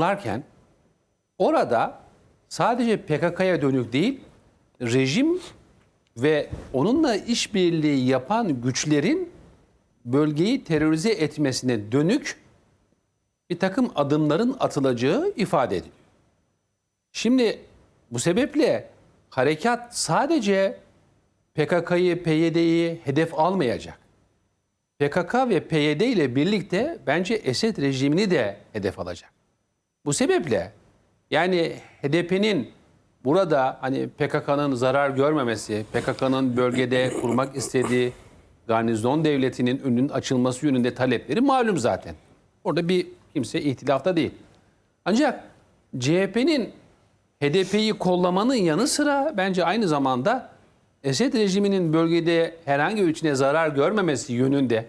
larken orada sadece PKK'ya dönük değil, rejim ve onunla işbirliği yapan güçlerin bölgeyi terörize etmesine dönük bir takım adımların atılacağı ifade ediliyor. Şimdi bu sebeple harekat sadece PKK'yı, PYD'yi hedef almayacak. PKK ve PYD ile birlikte bence Esed rejimini de hedef alacak. Bu sebeple yani HDP'nin burada hani PKK'nın zarar görmemesi, PKK'nın bölgede kurmak istediği garnizon devletinin önünün açılması yönünde talepleri malum zaten. Orada bir kimse ihtilafta değil. Ancak CHP'nin HDP'yi kollamanın yanı sıra bence aynı zamanda Esed rejiminin bölgede herhangi bir içine zarar görmemesi yönünde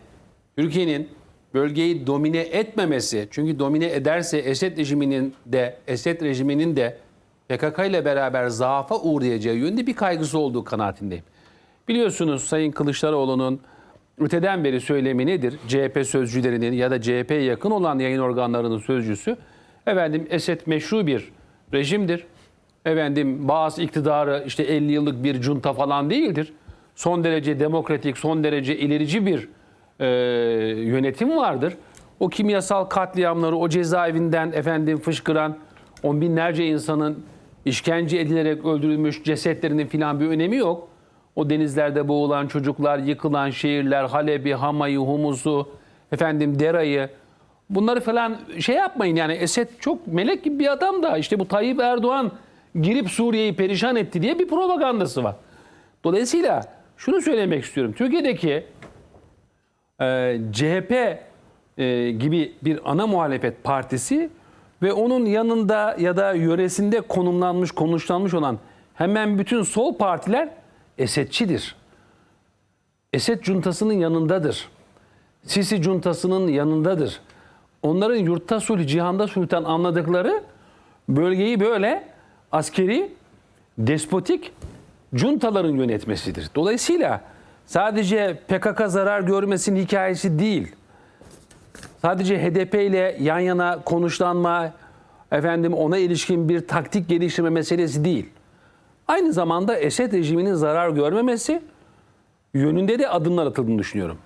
Türkiye'nin bölgeyi domine etmemesi çünkü domine ederse Esed rejiminin de Esed rejiminin de PKK ile beraber zaafa uğrayacağı yönünde bir kaygısı olduğu kanaatindeyim. Biliyorsunuz Sayın Kılıçdaroğlu'nun öteden beri söylemi nedir? CHP sözcülerinin ya da CHP'ye yakın olan yayın organlarının sözcüsü. Efendim Esed meşru bir rejimdir. Efendim bazı iktidarı işte 50 yıllık bir junta falan değildir. Son derece demokratik, son derece ilerici bir e, yönetim vardır. O kimyasal katliamları, o cezaevinden efendim fışkıran on binlerce insanın işkence edilerek öldürülmüş cesetlerinin filan bir önemi yok. O denizlerde boğulan çocuklar, yıkılan şehirler, Halep'i, Hama'yı, Humus'u, efendim Dera'yı bunları falan şey yapmayın yani Esed çok melek gibi bir adam da işte bu Tayyip Erdoğan girip Suriye'yi perişan etti diye bir propagandası var. Dolayısıyla şunu söylemek istiyorum. Türkiye'deki e, CHP e, gibi bir ana muhalefet partisi ve onun yanında ya da yöresinde konumlanmış, konuşlanmış olan hemen bütün sol partiler Esedçidir. Esed cuntasının yanındadır. Sisi cuntasının yanındadır. Onların yurtta sulh, cihanda sulhtan anladıkları bölgeyi böyle askeri, despotik cuntaların yönetmesidir. Dolayısıyla sadece PKK zarar görmesinin hikayesi değil. Sadece HDP ile yan yana konuşlanma, efendim ona ilişkin bir taktik geliştirme meselesi değil. Aynı zamanda Esed rejiminin zarar görmemesi yönünde de adımlar atıldığını düşünüyorum.